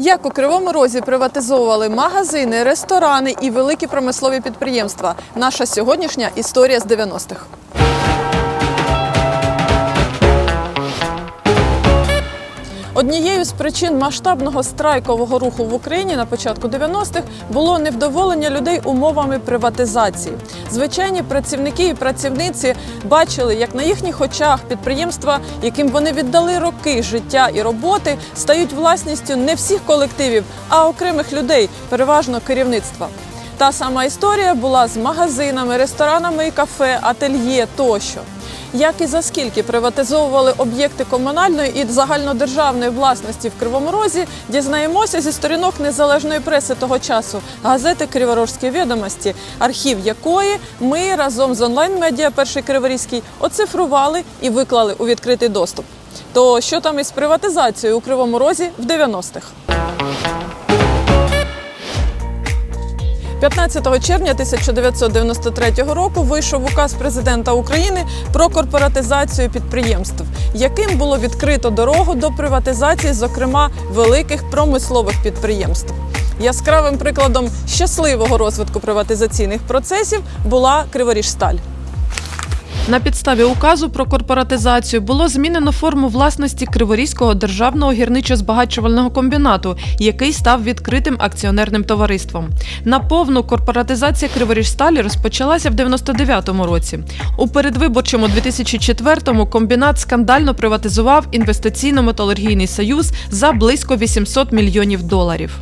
Як у Кривому Розі приватизовували магазини, ресторани і великі промислові підприємства. Наша сьогоднішня історія з 90-х. Однією з причин масштабного страйкового руху в Україні на початку 90-х було невдоволення людей умовами приватизації. Звичайні працівники і працівниці бачили, як на їхніх очах підприємства, яким вони віддали роки життя і роботи, стають власністю не всіх колективів, а окремих людей, переважно керівництва. Та сама історія була з магазинами, ресторанами і кафе, ательє тощо. Як і за скільки приватизовували об'єкти комунальної і загальнодержавної власності в Кривому Розі, дізнаємося зі сторінок незалежної преси того часу газети Криворожські відомості, архів якої ми разом з онлайн-медіа Перший Криворізький оцифрували і виклали у відкритий доступ. То що там із приватизацією у Кривому Розі в 90-х? 15 червня 1993 року вийшов указ президента України про корпоратизацію підприємств, яким було відкрито дорогу до приватизації, зокрема великих промислових підприємств. Яскравим прикладом щасливого розвитку приватизаційних процесів була Криворіжсталь. На підставі указу про корпоратизацію було змінено форму власності Криворізького державного гірничо-збагачувального комбінату, який став відкритим акціонерним товариством. На повну корпоратизація Криворіжсталі розпочалася в 99-му році. У передвиборчому 2004-му комбінат скандально приватизував інвестиційно-металургійний союз за близько 800 мільйонів доларів.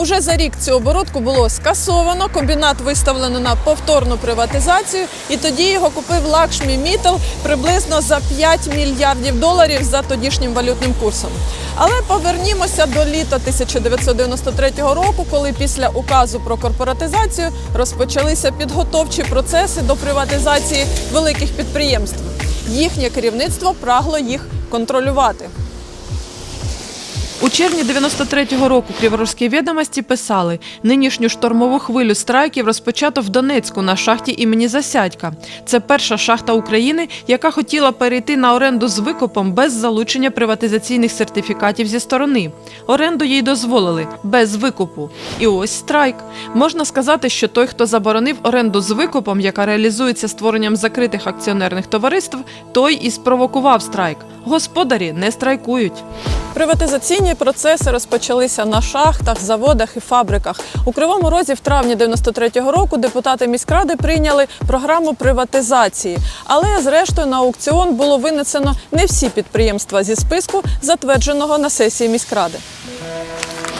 Уже за рік цю оборудку було скасовано. Комбінат виставлено на повторну приватизацію, і тоді його купив Лакшмі Мітал приблизно за 5 мільярдів доларів за тодішнім валютним курсом. Але повернімося до літа 1993 року, коли після указу про корпоратизацію розпочалися підготовчі процеси до приватизації великих підприємств. Їхнє керівництво прагло їх контролювати. У червні 93-го року Криворізькі відомості писали: нинішню штормову хвилю страйків розпочато в Донецьку на шахті імені Засядька. Це перша шахта України, яка хотіла перейти на оренду з викупом без залучення приватизаційних сертифікатів зі сторони. Оренду їй дозволили без викупу. І ось страйк. Можна сказати, що той, хто заборонив оренду з викупом, яка реалізується створенням закритих акціонерних товариств, той і спровокував страйк. Господарі не страйкують. Приватизаційні процеси розпочалися на шахтах, заводах і фабриках. У Кривому Розі в травні 93-го року депутати міськради прийняли програму приватизації. Але зрештою на аукціон було винесено не всі підприємства зі списку, затвердженого на сесії міськради.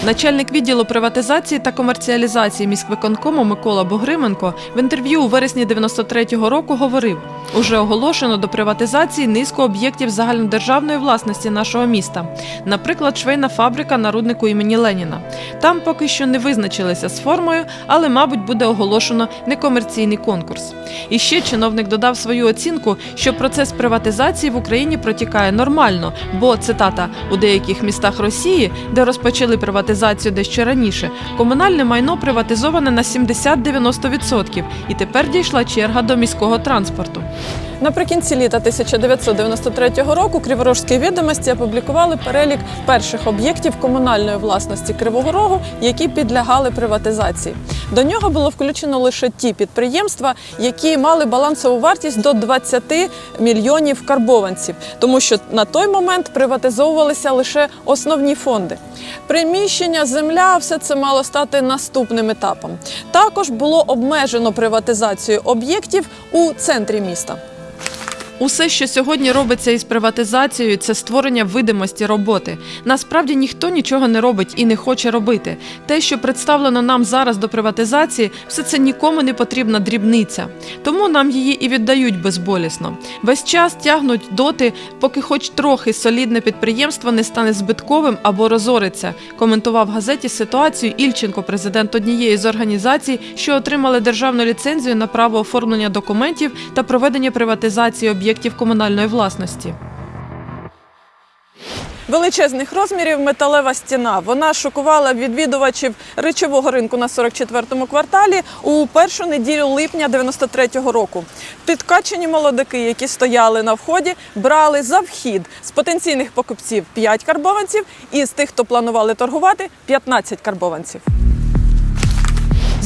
Начальник відділу приватизації та комерціалізації міськвиконкому Микола Богрименко в інтерв'ю у вересні 93-го року говорив: уже оголошено до приватизації низку об'єктів загальнодержавної власності нашого міста, наприклад, швейна фабрика на руднику імені Леніна. Там поки що не визначилися з формою, але, мабуть, буде оголошено некомерційний конкурс. І ще чиновник додав свою оцінку, що процес приватизації в Україні протікає нормально, бо цитата у деяких містах Росії, де розпочали приватизацію дещо раніше, комунальне майно приватизоване на 70-90% і тепер дійшла черга до міського транспорту. Наприкінці літа 1993 року Криворожські відомості опублікували перелік перших об'єктів комунальної власності Кривого Рогу, які підлягали приватизації. До нього було включено лише ті підприємства, які мали балансову вартість до 20 мільйонів карбованців, тому що на той момент приватизовувалися лише основні фонди. Приміщення, земля, все це мало стати наступним етапом. Також було обмежено приватизацію об'єктів у центрі міста. Усе, що сьогодні робиться із приватизацією, це створення видимості роботи. Насправді ніхто нічого не робить і не хоче робити. Те, що представлено нам зараз до приватизації, все це нікому не потрібна дрібниця. Тому нам її і віддають безболісно. Весь час тягнуть доти, поки хоч трохи солідне підприємство не стане збитковим або розориться. Коментував газеті ситуацію Ільченко, президент однієї з організацій, що отримали державну ліцензію на право оформлення документів та проведення приватизації об'єктів комунальної власності. Величезних розмірів металева стіна. Вона шокувала відвідувачів речового ринку на 44-му кварталі у першу неділю липня 93-го року. Підкачені молодики, які стояли на вході, брали за вхід з потенційних покупців 5 карбованців і з тих, хто планували торгувати, 15 карбованців.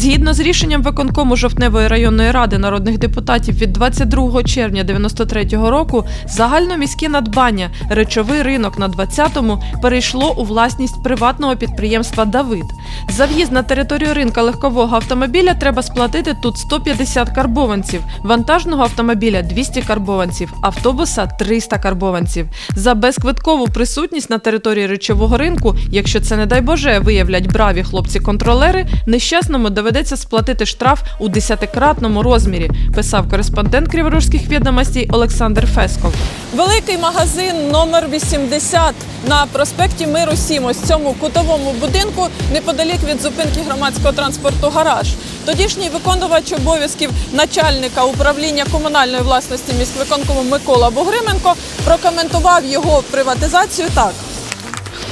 Згідно з рішенням виконкому Жовтневої районної ради народних депутатів від 22 червня 93-го року, загальноміське надбання речовий ринок на 20-му перейшло у власність приватного підприємства Давид. За в'їзд на територію ринка легкового автомобіля треба сплатити тут 150 карбованців, вантажного автомобіля 200 карбованців, автобуса 300 карбованців. За безквиткову присутність на території речового ринку, якщо це не дай Боже виявлять браві хлопці-контролери, нещасному доведеться сплатити штраф у десятикратному розмірі, писав кореспондент Криворожських відомостей Олександр Фесков. Великий магазин номер 80 на проспекті Миру 7, ось цьому кутовому будинку, неподалік від зупинки громадського транспорту Гараж. Тодішній виконувач обов'язків начальника управління комунальної власності міськвиконкому Микола Бугрименко прокоментував його приватизацію так.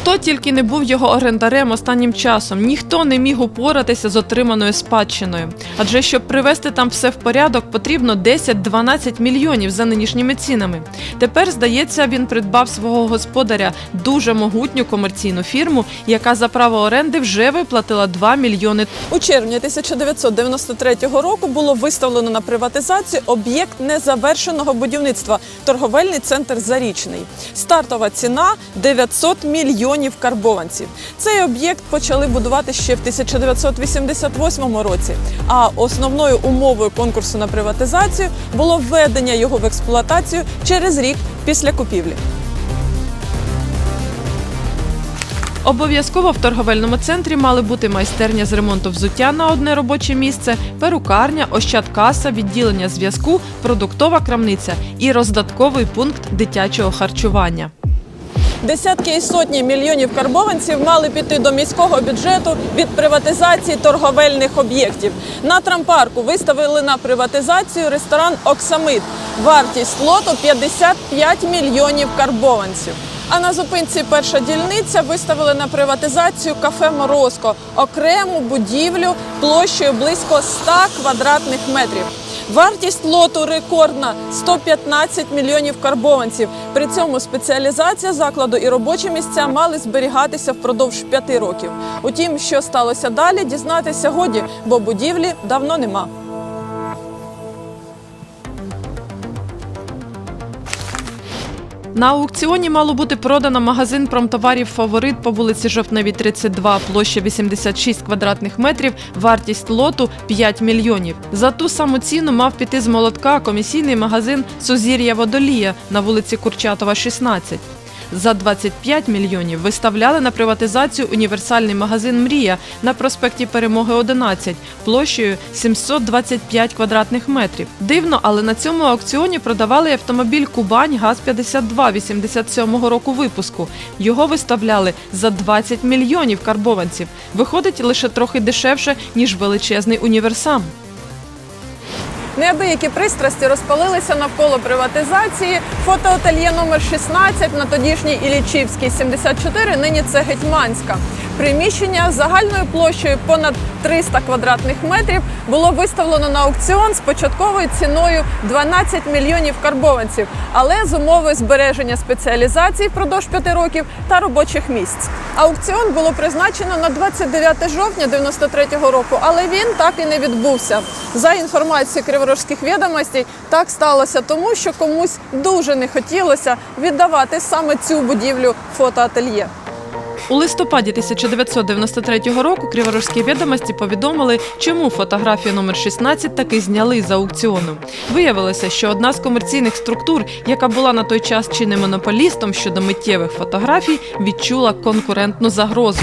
Хто тільки не був його орендарем останнім часом, ніхто не міг упоратися з отриманою спадщиною. Адже щоб привести там все в порядок, потрібно 10-12 мільйонів за нинішніми цінами. Тепер, здається, він придбав свого господаря дуже могутню комерційну фірму, яка за право оренди вже виплатила 2 мільйони. У червні 1993 року було виставлено на приватизацію об'єкт незавершеного будівництва торговельний центр Зарічний. Стартова ціна 900 мільйонів карбованців. Цей об'єкт почали будувати ще в 1988 році. А основною умовою конкурсу на приватизацію було введення його в експлуатацію через рік після купівлі. Обов'язково в торговельному центрі мали бути майстерня з ремонту взуття на одне робоче місце, перукарня, ощадкаса, відділення зв'язку, продуктова крамниця і роздатковий пункт дитячого харчування. Десятки і сотні мільйонів карбованців мали піти до міського бюджету від приватизації торговельних об'єктів. На трампарку виставили на приватизацію ресторан Оксамит. Вартість лоту 55 мільйонів карбованців. А на зупинці перша дільниця виставили на приватизацію кафе Морозко окрему будівлю площею близько 100 квадратних метрів. Вартість лоту рекордна 115 мільйонів карбованців. При цьому спеціалізація закладу і робочі місця мали зберігатися впродовж п'яти років. Утім, що сталося далі, дізнатися годі, бо будівлі давно нема. На аукціоні мало бути продано магазин промтоварів Фаворит по вулиці Жовтневій, 32, площа 86 квадратних метрів, вартість лоту 5 мільйонів. За ту саму ціну мав піти з молотка комісійний магазин Сузір'я Водолія на вулиці Курчатова, 16. За 25 мільйонів виставляли на приватизацію універсальний магазин Мрія на проспекті Перемоги 11 площею 725 квадратних метрів. Дивно, але на цьому аукціоні продавали автомобіль Кубань ГАЗ-52 87-го року випуску. Його виставляли за 20 мільйонів карбованців. Виходить лише трохи дешевше ніж величезний універсам. Неабиякі пристрасті розпалилися навколо приватизації. Фотоательє номер 16 на тодішній Ілічівській 74, нині це Гетьманська. Приміщення загальною площею понад 300 квадратних метрів було виставлено на аукціон з початковою ціною 12 мільйонів карбованців, але з умови збереження спеціалізації впродовж 5 років та робочих місць. Аукціон було призначено на 29 жовтня 93-го року, але він так і не відбувся. За інформацією криворожських відомостей, так сталося тому, що комусь дуже не хотілося віддавати саме цю будівлю фотоательє. У листопаді 1993 року Криворожські відомості повідомили, чому фотографію номер 16 таки зняли з аукціону. Виявилося, що одна з комерційних структур, яка була на той час чи не монополістом щодо миттєвих фотографій, відчула конкурентну загрозу.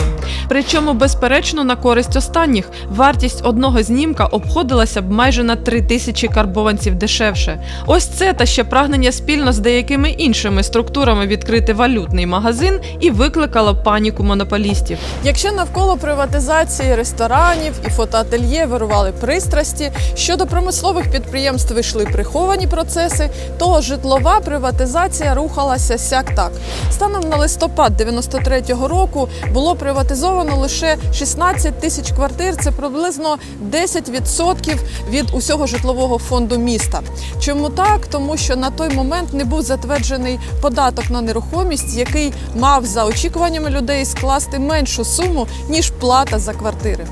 Причому, безперечно, на користь останніх вартість одного знімка обходилася б майже на 3 тисячі карбованців дешевше. Ось це та ще прагнення спільно з деякими іншими структурами відкрити валютний магазин і викликало паніку паніку монополістів. Якщо навколо приватизації ресторанів і фотоательє вирували пристрасті, щодо промислових підприємств йшли приховані процеси, то житлова приватизація рухалася сяк так. Станом на листопад 93-го року було приватизовано лише 16 тисяч квартир. Це приблизно 10% від усього житлового фонду міста. Чому так? Тому що на той момент не був затверджений податок на нерухомість, який мав за очікуваннями людей скласти меншу суму ніж плата за квартири.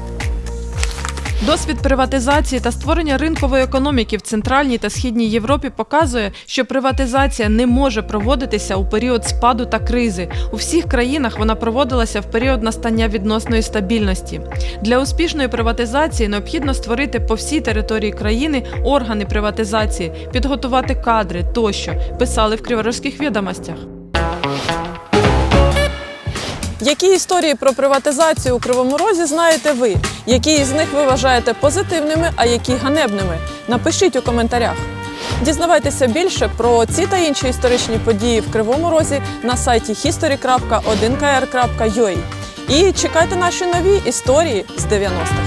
Досвід приватизації та створення ринкової економіки в Центральній та Східній Європі показує, що приватизація не може проводитися у період спаду та кризи. У всіх країнах вона проводилася в період настання відносної стабільності. Для успішної приватизації необхідно створити по всій території країни органи приватизації, підготувати кадри тощо, писали в криворожських відомостях. Які історії про приватизацію у Кривому Розі знаєте ви? Які із них ви вважаєте позитивними, а які ганебними? Напишіть у коментарях. Дізнавайтеся більше про ці та інші історичні події в Кривому Розі на сайті history.1kr.ua І чекайте наші нові історії з 90-х.